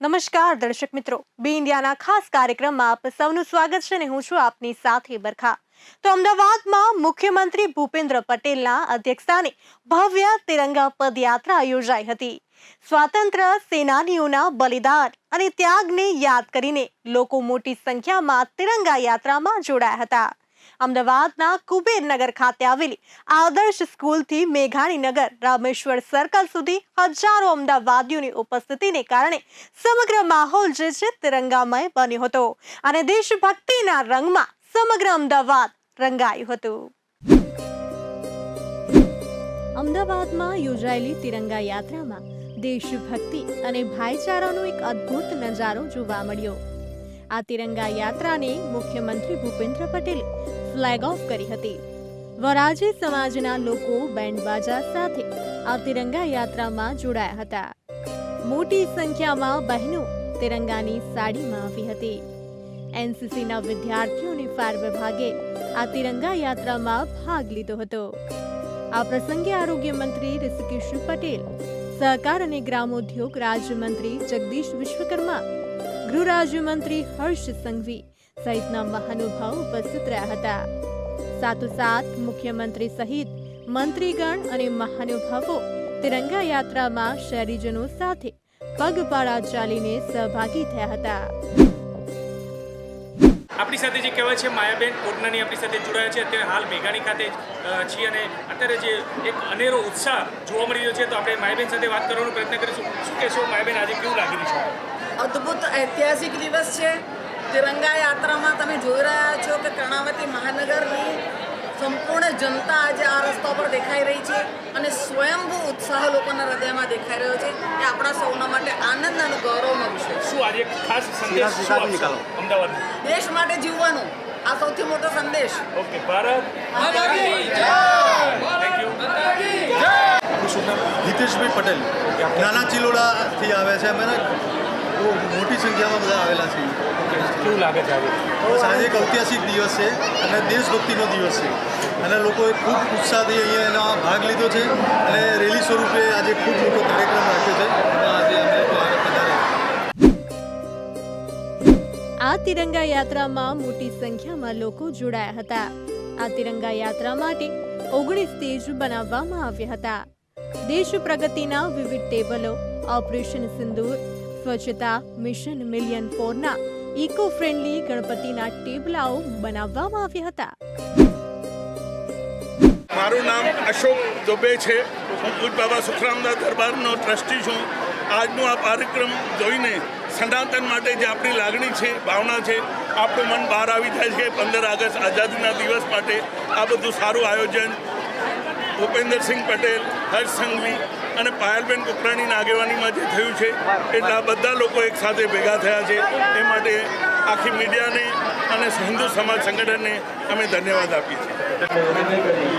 નમસ્કાર દર્શક મિત્રો. બી ઇન્ડિયાના ખાસ કાર્યક્રમમાં આપ સૌનું સ્વાગત છે અને હું છું આપની સાથે બરખા. તો અમદાવાદમાં મુખ્યમંત્રી ભૂપેન્દ્ર પટેલના અધ્યક્ષસ્થાને ભવ્ય તિરંગા પદયાત્રા યોજાઈ હતી. સ્વાતંત્ર્ય સેનાનીઓના બલિદાન અને ત્યાગને યાદ કરીને લોકો મોટી સંખ્યામાં તિરંગા યાત્રામાં જોડાયા હતા. અમદાવાદના કુબેરનગર ખાતે આવેલી આદર્શ સ્કૂલથી મેઘાણીનગર રામેશ્વર સર્કલ સુધી હજારો અમદાવાદીઓની ઉપસ્થિતિને કારણે સમગ્ર માહોલ જે છે તિરંગામય બન્યો હતો અને દેશભક્તિના રંગમાં સમગ્ર અમદાવાદ રંગાયું હતું. અમદાવાદમાં યોજાયેલી તિરંગા યાત્રામાં દેશભક્તિ અને ભાઈચારાનો એક અદ્ભુત નજારો જોવા મળ્યો. આ તિરંગા યાત્રાને મુખ્યમંત્રી ભૂપેન્દ્ર પટેલે ફ્લેગ ઓફ કરી હતી. વરાજી સમાજના લોકો બેન્ડ બાજા સાથે આ તિરંગા યાત્રામાં જોડાયા હતા. મોટી સંખ્યામાં બહેનો તિરંગાની સાડીમાં આવી હતી. એનસીસીના વિદ્યાર્થીઓ ફાયર વિભાગે આ તિરંગા યાત્રામાં ભાગ લીધો હતો. આ પ્રસંગે આરોગ્ય મંત્રી ઋષિકેશ પટેલ, સહકાર અને ગ્રામોદ્યોગ રાજ્યમંત્રી જગદીશ વિશ્વકર્મા, ગૃહ રાજ્યમંત્રી હર્ષ સંઘવી સહિતના મહાનુભાવ ઉપસ્થિત રહ્યા હતા. સાથોસાથ મુખ્યમંત્રી સહિત મંત્રીગણ અને મહાનુભાવો તિરંગા યાત્રામાં શહેરીજનો સાથે પગપાળા ચાલીને સહભાગી થયા હતા. આપણી સાથે જે કહેવાય છે માયાબેન કોટનાની આપણી સાથે જોડાયા છે. અત્યારે હાલ મેઘાણી ખાતે છીએ અને અત્યારે જે એક અનેરો ઉત્સાહ જોવા મળી રહ્યો છે તો આપણે માયાબેન સાથે વાત કરવાનો પ્રયત્ન કરીશું. શું કહેશો માયાબેન આજે કેવું લાગી રહ્યું છે? અદ્ભુત ઐતિહાસિક દિવસ છે. તિરંગા યાત્રામાં તમે જોઈ રહ્યા છો કે કર્ણાવતી મહાનગરની સંપૂર્ણ જનતા આજે આ રસ્તા પર દેખાઈ રહી છે અને સ્વયંભૂ ઉત્સાહ લોકોના હૃદયમાં દેખાઈ રહ્યો છે એ આપણા સૌના માટે આનંદ અને ગૌરવનો વિષય શું આજે ખાસ સંદેશ શું અમદાવાદ દેશ માટે જીવવાનું આ સૌથી મોટો સંદેશ. Okay Bharat. Thank you Hiteshbhai Patel. નાના ચિલોડાથી આવે છે. અમે બહુ મોટી સંખ્યામાં બધા આવેલા છીએ. કેવું લાગે છે આજે? આજે એક ઐતિહાસિક દિવસ છે અને દેશભક્તિનો દિવસ છે. અને લોકોએ ખૂબ ઉત્સાહથી અહીંયા એનો ભાગ લીધો છે અને રેલી સ્વરૂપે આજે ખૂબ મોટો કાર્યક્રમ રાખ્યો છે. આજે આ તિરંગા યાત્રામાં મોટી સંખ્યામાં લોકો જોડાયા હતા. આ તિરંગા યાત્રા માટે ઓગણીસ સ્ટેજ બનાવવામાં આવ્યા હતા. દેશ પ્રગતિના વિવિધ tableau operation Sindoor Swachhata mission million ફોરના eco friendly ગણપતિના ટેબલાઓ બનાવવામાં આવ્યા હતા. મારું નામ અશોક દુબે છે. હું પૂજ બાબા સુખરામદાસ દરબારનો ટ્રસ્ટી છું. આજનો આ કાર્યક્રમ જોઈને સનાતન માટે જે આપણી લાગણી છે, ભાવના છે, આપણું મન બહાર આવી જાય છે પંદર ઓગસ્ટ આઝાદીના દિવસ માટે આ બધું સારું આયોજન ભૂપેન્દ્રસિંહ પટેલ, હર્ષ સંઘવી અને પાયલબેન કુકરાણીના આગેવાનીમાં જે થયું છે એટલે આ બધા લોકો એક સાથે ભેગા થયા છે. એ માટે આખી મીડિયાને અને હિન્દુ સમાજ સંગઠનને અમે ધન્યવાદ આપીએ છીએ.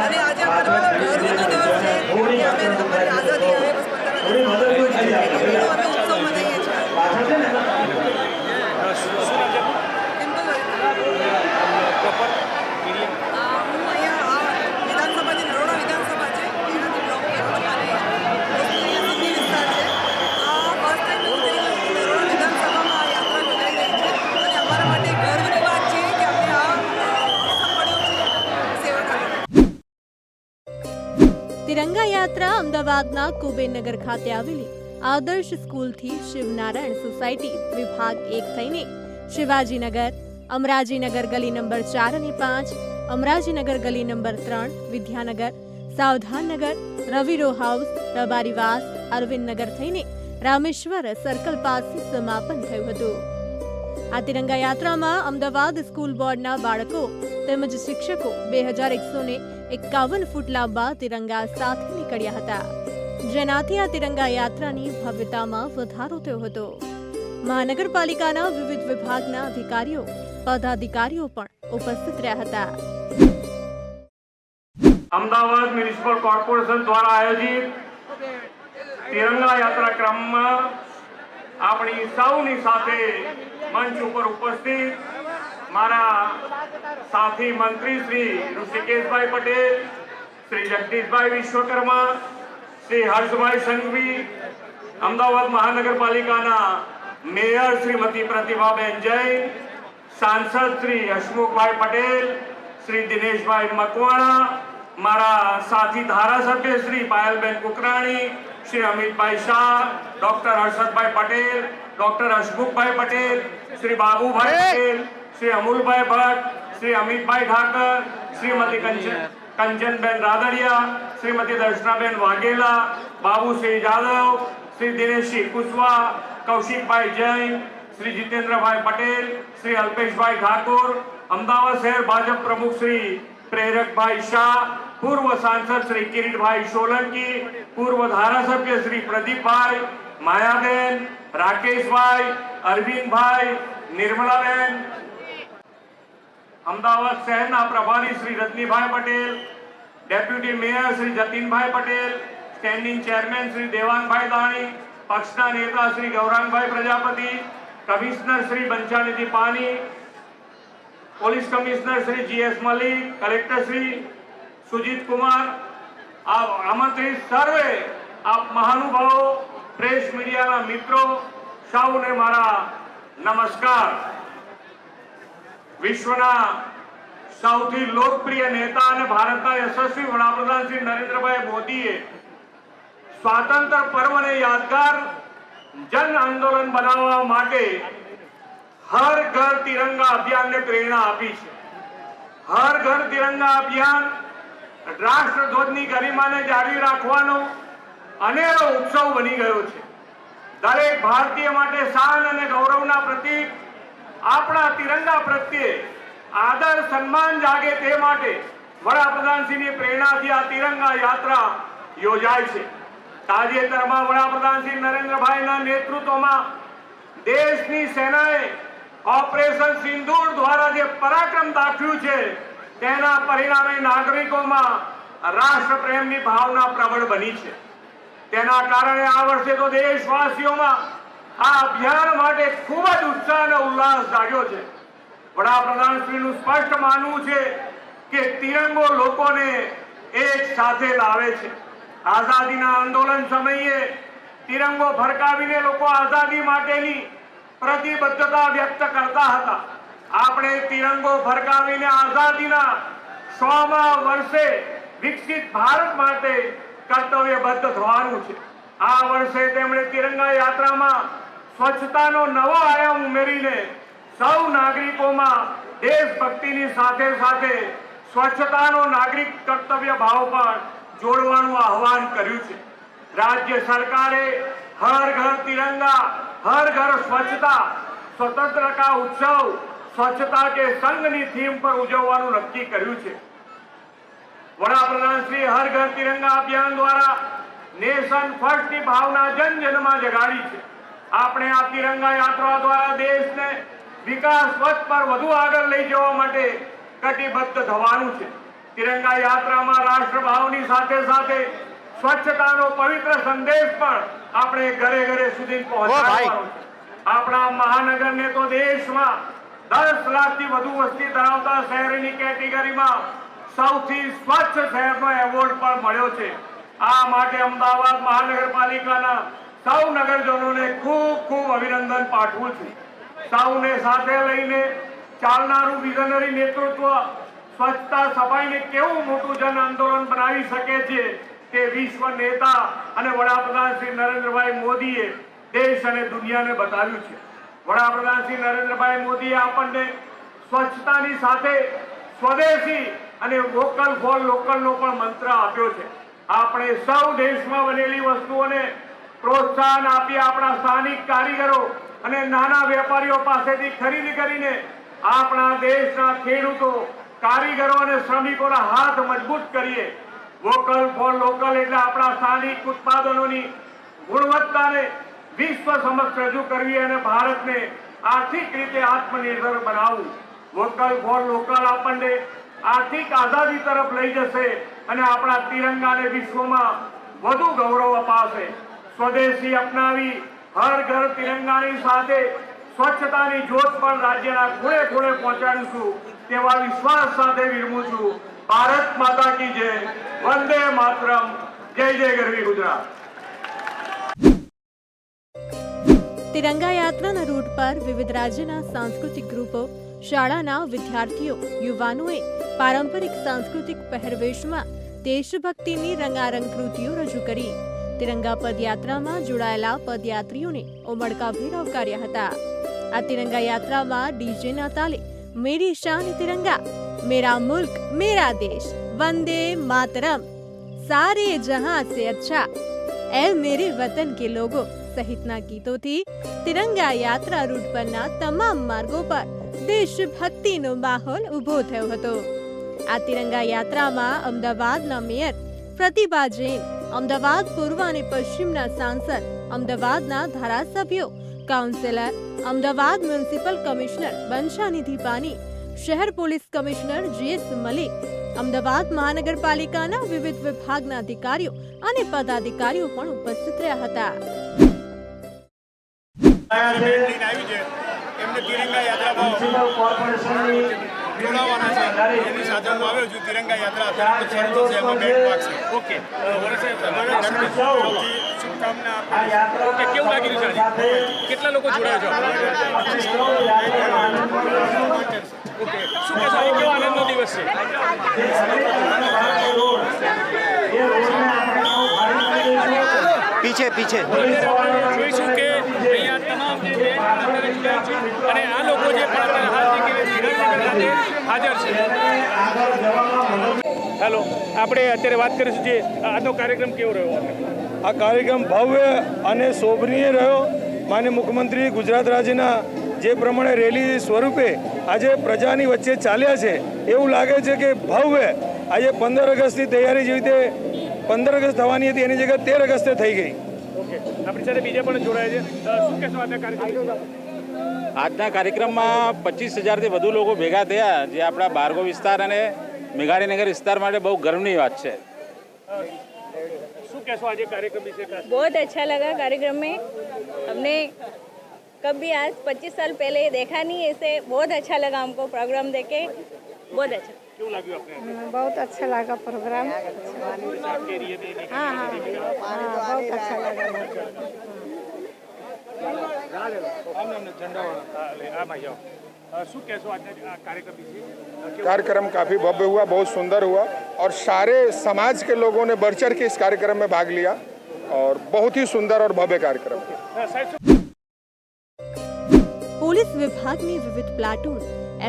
અને આજે ஆசாதியாவே તિરંગા યાત્રા અમદાવાદના કુબેરનગર ખાતે આવેલી આદર્શ સ્કૂલથી શિવનારાયણ સોસાયટી વિભાગ એક થઈને શિવાજીનગર, અમરાજીનગર ગલી નંબર ચાર અને પાંચ, અમરાજીનગર ગલી નંબર ત્રણ, વિદ્યાનગર સાવધાનનગર રવિરો હાઉસ રબારીવાસ અરવિંદનગર થઈને રામેશ્વર સર્કલ પાસે સમાપન થયું હતું. આ તિરંગા યાત્રામાં અમદાવાદ સ્કૂલ બોર્ડના બાળકો તેમજ શિક્ષકો બે હજાર એકસો ને એકાવન ફૂટ લાંબા તિરંગા સાથે નીકળ્યા હતા, જેનાથી આ તિરંગા યાત્રાની ભવ્યતામાં વધારો થયો હતો. મહાનગરપાલિકાના વિવિધ વિભાગના અધિકારીઓ, પદાધિકારીઓ પણ ઉપસ્થિત રહ્યા હતા. અમદાવાદ મ્યુનિસિપલ કોર્પોરેશન દ્વારા આયોજિત તિરંગા યાત્રા ક્રમમાં આપણી સૌની સાથે મંચ ઉપર ઉપસ્થિત મારા સાથી મંત્રી શ્રી ઋષિકેશભાઈ પટેલ શ્રી જગદીશભાઈ વિશ્વકર્મા શ્રી હર્ષભાઈ સંઘવી અમદાવાદ મહાનગરપાલિકાના મેયર શ્રીમતી પ્રતિભાબેન જૈન સાંસદ શ્રી હસમુખભાઈ પટેલ શ્રી દિનેશભાઈ મકવાણા મારા સાથી ધારાસભ્ય શ્રી પાયલબેન કુકરાણી શ્રી અમિતભાઈ શાહ ડોક્ટર હર્ષદભાઈ પટેલ ડોક્ટર હસમુખભાઈ પટેલ શ્રી બાબુભાઈ પટેલ શ્રી અમુલભાઈ ભટ્ટ શ્રી અમિતભાઈ ઠાકર શ્રીમતી કંચન કંચનબેન રાદડિયા શ્રીમતી દર્શનાબેન વાઘેલા બાબુશ્રી જાદવ શ્રી દિનેશસિંહ કુશવા કૌશિકભાઈ જૈન શ્રી જીતેન્દ્રભાઈ પટેલ શ્રી અલ્પેશભાઈ ઠાકોર અમદાવાદ શહેર ભાજપ પ્રમુખ શ્રી પ્રેરકભાઈ શાહ પૂર્વ સાંસદ શ્રી કિરીટભાઈ સોલંકી પૂર્વ ધારાસભ્ય શ્રી પ્રદીપભાઈ માયાબેન રાકેશભાઈ અરવિંદભાઈ નિર્મલાબેન અમદાવાદ શહેરના પ્રભારી Shri Rajnibhai Patel, deputy mayor Shri Jatinbhai Patel standing chairman Shri Devangbhai Dani, પક્ષના નેતા Shri Gaurangbhai Prajapati, commissioner Shri Banchhanidhi Pani, police commissioner Shri GS Malik, collector Shri Sujit Kumar. આ આમંત્રિત સર્વે આપ મહાનુભાવો પ્રેસ મીડિયાના મિત્રો, સૌને મારા નમસ્કાર. વિશ્વના સૌથી લોકપ્રિય નેતા અને ભારતના યશસ્વી વડાપ્રધાન શ્રી નરેન્દ્રભાઈ મોદીએ સ્વાતંત્ર પર્વને યાદગાર જન આંદોલન બનાવવા માટે હર ઘર તિરંગા અભિયાનને પ્રેરણા આપી છે. હર ઘર તિરંગા અભિયાન રાષ્ટ્રધ્વજની ગરિમાને જાળવી રાખવાનો અનેરો ઉત્સવ બની ગયો છે. દરેક ભારતીય માટે શાન અને ગૌરવના પ્રતીક આપણા તિરંગા પ્રત્યે આદર સન્માન જાગે તે માટે વડાપ્રધાનશ્રીની પ્રેરણાથી આ તિરંગા યાત્રા યોજાય છે. તાજેતરમાં વડાપ્રધાન શ્રી નરેન્દ્રભાઈના નેતૃત્વમાં દેશની સેનાએ ઓપરેશન સિંદૂર દ્વારા જે પરાક્રમ દાખવ્યું છે, તેના પરિણામે નાગરિકોમાં રાષ્ટ્રપ્રેમની ભાવના પ્રબળ બની છે. તેના કારણે આ વર્ષે તો દેશવાસીઓમાં આ અભિયાન માટે ખૂબ જ ઉત્સાહ અને ઉલ્લાસ જાગ્યો છે. વડાપ્રધાન શ્રીનું સ્પષ્ટ માનવું છે કે તિરંગો લોકોને એક સાથે લાવે છે. આઝાદીના આંદોલન સમયે તિરંગો ફરકાવીને લોકો આઝાદી માટેની પ્રતિબદ્ધતા વ્યક્ત કરતા હતા. આપણે તિરંગો ફરકાવીને આઝાદીના સોમાં વર્ષે વિકસિત ભારત માટે કર્તવ્યબદ્ધ થવાનું છે. આ વર્ષે તેમણે તિરંગા યાત્રામાં સ્વચ્છતાનો નવો આયામ ઉમેરીને સૌ નાગરિકોમાં દેશભક્તિની સાથે સાથે સ્વચ્છતાનો નાગરિક કર્તવ્ય ભાવ પણ જોડવાનું આહવાન કર્યું છે. રાજ્ય સરકારે હર ઘર તિરંગા, હર ઘર સ્વચ્છતા, સ્વતંત્રતા ઉત્સવ, સ્વચ્છતા કે સંઘની થીમ પર ઉજવવાનું નક્કી કર્યું છે. વડાપ્રધાન શ્રી હર ઘર તિરંગા અભિયાન દ્વારા નેશન ફર્સ્ટની ભાવના જન જનમાં જગાડી છે. આપણે આ તિરંગા યાત્રા દ્વારા દેશને વિકાસ પથ પર વધુ આગળ લઈ જવા માટે કટિબદ્ધ થવાનું છે. તિરંગા યાત્રામાં રાષ્ટ્રભાવની સાથે સાથે સ્વચ્છતાનો પવિત્ર સંદેશ પણ આપણે ઘરે ઘરે સુધી પહોંચાડવાનો છે. આપણા મહાનગરને તો દેશમાં દસ લાખથી વધુ વસ્તી ધરાવતા શહેરની કેટેગરીમાં સૌથી સ્વચ્છ શહેરનો એવોર્ડ પણ મળ્યો છે. આ માટે અમદાવાદ મહાનગરપાલિકાના સૌ નગરજનોને ખૂબ ખૂબ અભિનંદન પાઠવું છું. સૌને સાથે લઈને ચાલનારું વિઝનરી નેતૃત્વ સ્વચ્છતા સફાઈને કેવું મોટું જન આંદોલન બનાવી શકે છે તે વિશ્વ નેતા અને વડાપ્રધાન શ્રી નરેન્દ્રભાઈ મોદીએ દેશ અને દુનિયાને બતાવ્યું છે. વડાપ્રધાન શ્રી નરેન્દ્રભાઈ મોદીએ આપણને સ્વચ્છતાની સાથે સ્વદેશી અને વોકલ ફોર લોકલનો પણ મંત્ર આપ્યો છે. આપણે સૌ દેશમાં બનેલી વસ્તુઓને પ્રોત્સાહન આપી આપણા સ્થાનિક કારીગરો અને નાના વેપારીઓ પાસેથી ખરીદી કરીને આપણા દેશના ખેડૂતો, કારીગરો અને શ્રમિકોના હાથ મજબૂત કરીએ. વોકલ ફોર લોકલ એટલે આપણા સ્થાનિક ઉત્પાદનોની ગુણવત્તાને વિશ્વ સમક્ષ રજૂ કરવી અને ભારતને આર્થિક રીતે આત્મનિર્ભર બનાવવું. વોકલ ફોર લોકલ આપણને આર્થિક આઝાદી તરફ લઈ જશે અને આપણા તિરંગાને વિશ્વમાં વધુ ગૌરવ અપાશે. સ્વદેશી અપનાવી, હર ઘર તિરંગાની સાથે સ્વચ્છતાની જ્યોત પણ રાજ્યના ખૂણે ખૂણે પહોંચાડીશું તેવા વિશ્વાસ સાથે વિરમું છું. ભારત માતા કી જય, વંદે માતરમ, જય જય ગરવી ગુજરાત. તિરંગા યાત્રાના રૂટ પર વિવિધ રાજ્યના સાંસ્કૃતિક ગ્રુપો, શાળાના વિદ્યાર્થીઓ, યુવાનોએ પારંપરિક સાંસ્કૃતિક પહેરવેશમાં દેશભક્તિની રંગારંગ કૃતિઓ રજૂ કરી. તિરંગા પદયાત્રામાં જોડાયેલા પદયાત્રીઓને ઉમળકાભેર આવકાર્યા હતા. આ તિરંગા યાત્રામાં ડીજેના તાલે મેરી શાન તિરંગા, મેરા મુલ્ક, મેરા દેશ, વંદે માતરમ. સારે જહાં સે અચ્છા. એ મેરે વતન કે લોગો સહિતના ગીતોથી તિરંગા યાત્રા રૂટ પરના તમામ માર્ગો પર દેશભક્તિનો માહોલ ઊભો થયો હતો. આ તિરંગા યાત્રામાં અમદાવાદના મેયર પ્રતિભા જૈન અમદાવાદ પૂર્વ અને પશ્ચિમના સાંસદ અમદાવાદના ધારાસભ્યો councillor Ahmedabad municipal commissioner Banchhanidhi Pani શહેર police commissioner GS Malik Ahmedabad મહાનગરપાલિકાના વિવિધ વિભાગના અધિકારીઓ અને પદાધિકારીઓ પણ ઉપસ્થિત રહ્યા હતા. લઈને આવી છે. એમને તિરંગા યાત્રામાં જોડાવાના છે. એની સાથે હું આવ્યો છું. તિરંગા યાત્રા અત્યારે શરૂ થશે એમાં બેન્ડ વાગશે ઓકે. શુભકામના ઓકે કેવું લાગી રહ્યું છે કેટલા લોકો જોડાયા છે? ઓકે શું કહેશો? આજે કેવો આનંદનો દિવસ છે? પીછે પીછે. આપણે જોઈશું કે અહીંયા તમામ જે અને આ લોકો જે પણ અત્યારે હાલ જે કે વિરાટનગર ખાતે હાજર છે. હેલો આપણે અત્યારે વાત કરીશું જે આજનો કાર્યક્રમ કેવો રહ્યો? આ કાર્યક્રમ ભવ્ય અને શોભનીય રહ્યો. માન્ય મુખ્યમંત્રી ગુજરાત રાજ્યના જે પ્રમાણે રેલી સ્વરૂપે આજે પ્રજાની વચ્ચે ચાલ્યા છે એવું લાગે છે કે ભવ્ય આજે પંદર ઓગસ્ટની તૈયારી જેવી રીતે પંદર ઓગસ્ટ થવાની હતી એની જગ્યાએ તેર ઓગસ્ટે થઈ ગઈ. ઓકે. આપણી સાથે બીજા પણ જોડાયા છે. શું કહેશો કાર્યક્રમ? આજના કાર્યક્રમમાં પચીસ હજારથી વધુ લોકો ભેગા થયા જે આપણા બારગો વિસ્તાર અને મેઘાણીનગર વિસ્તાર માટે બહુ ગર્વની વાત છે શું કહેશો આજે કાર્યક્રમ વિશે ખાસ? बहुत अच्छा लगा कार्यक्रम में हमने कभी आज 25 साल पहले देखा नहीं ऐसे बहुत अच्छा लगा हमको प्रोग्राम देखे बहुत अच्छा કેવું લાગ્યું આપણે बहुत अच्छा लगा प्रोग्राम आपके एरिया में नहीं हाँ हाँ हाँ बहुत अच्छा लगा कार्यक्रम काफ़ी भव्य हुआ बहुत सुंदर हुआ और सारे समाज के लोगों ने बढ़ चढ़ के इस कार्यक्रम में भाग लिया और बहुत ही सुंदर और भव्य कार्यक्रम અ, સાહેબ શું પોલીસ વિભાગની વિવિધ પ્લાટૂન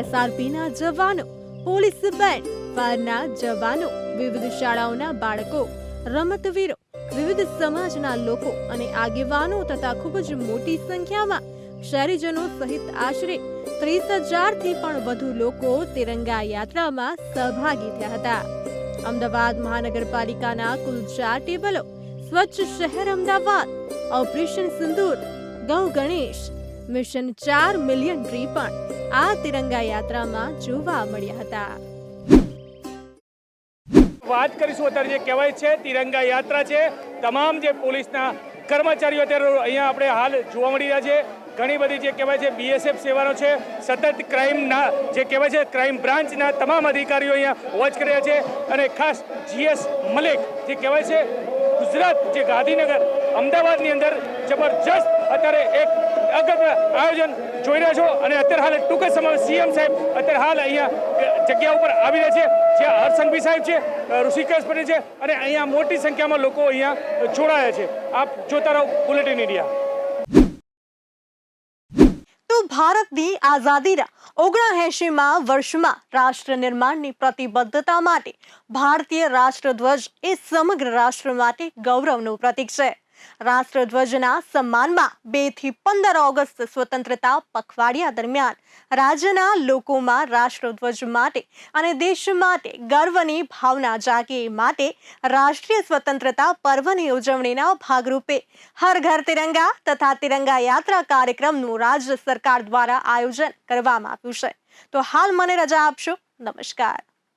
એસઆરપીના જવાનો પોલીસ બેન્ડ ફાયરના જવાનો વિવિધ શાળાઓના બાળકો રમતવીરો વિવિધ સમાજના લોકો અને આગેવાનો તથા ખૂબ જ મોટી સંખ્યામાં શહેરીજનો સહિત આશરે ત્રીસ હજારથી પણ વધુ લોકો તિરંગા યાત્રામાં સહભાગી થયા હતા. અમદાવાદ મહાનગરપાલિકાના કુલ ચાર ટેબલો, સ્વચ્છ શહેર અમદાવાદ, ઓપરેશન સિંદૂર, ગૌ ગણેશ, મિશન ચાર મિલિયન ટ્રી પણ આ તિરંગા યાત્રામાં જોવા મળ્યા હતા. વાત કરીશું અત્યારે જે કહેવાય છે, તિરંગા યાત્રા છે. તમામ જે પોલીસના કર્મચારીઓ અત્યારે અહીંયા આપણે હાલ જોવા મળી રહ્યા છે. ઘણી બધી જે કહેવાય છે બીએસએફ સેવાનો છે, સતત ક્રાઇમના જે કહેવાય છે, ક્રાઇમ બ્રાન્ચના તમામ અધિકારીઓ અહીંયા વોચ કરી રહ્યા છે. અને ખાસ જીએસ મલિક જે કહેવાય છે, ગુજરાત જે ગાંધીનગર, અમદાવાદની અંદર જબરજસ્ત અત્યારે એક અગત્ય આયોજન જોઈ રહ્યા છો. અને અત્યારે હાલ ટૂંક જ સમયમાં સીએમ સાહેબ અત્યારે હાલ અહીંયા જગ્યા ઉપર આવી રહ્યા છે, જ્યાં હરસંઘવી સાહેબ છે ઋષિકેશ પટેલ છે અને અહીંયા મોટી સંખ્યામાં લોકો અહીંયા જોડાયા છે. આપ જોતા રહો બુલેટિન ઇન્ડિયા. ભારતની આઝાદીના ઓગણએંશીમાં વર્ષમાં રાષ્ટ્ર નિર્માણની પ્રતિબદ્ધતા માટે ભારતીય રાષ્ટ્રધ્વજ એ સમગ્ર રાષ્ટ્ર માટે ગૌરવનું પ્રતીક છે. રાષ્ટ્રધ્વજના સન્માનમાં બેથી પંદર ઓગસ્ટ સ્વતંત્રતા પખવાડિયા દરમિયાન રાજ્યના લોકોમાં રાષ્ટ્રધ્વજ માટે અને દેશ માટે ગર્વની ભાવના જાગે માટે રાષ્ટ્રીય સ્વતંત્રતા પર્વની ઉજવણીના ભાગરૂપે હર ઘર તિરંગા તથા તિરંગા યાત્રા કાર્યક્રમનું રાજ્ય સરકાર દ્વારા આયોજન કરવામાં આવ્યું છે. તો હાલ મને રજા આપશો. નમસ્કાર.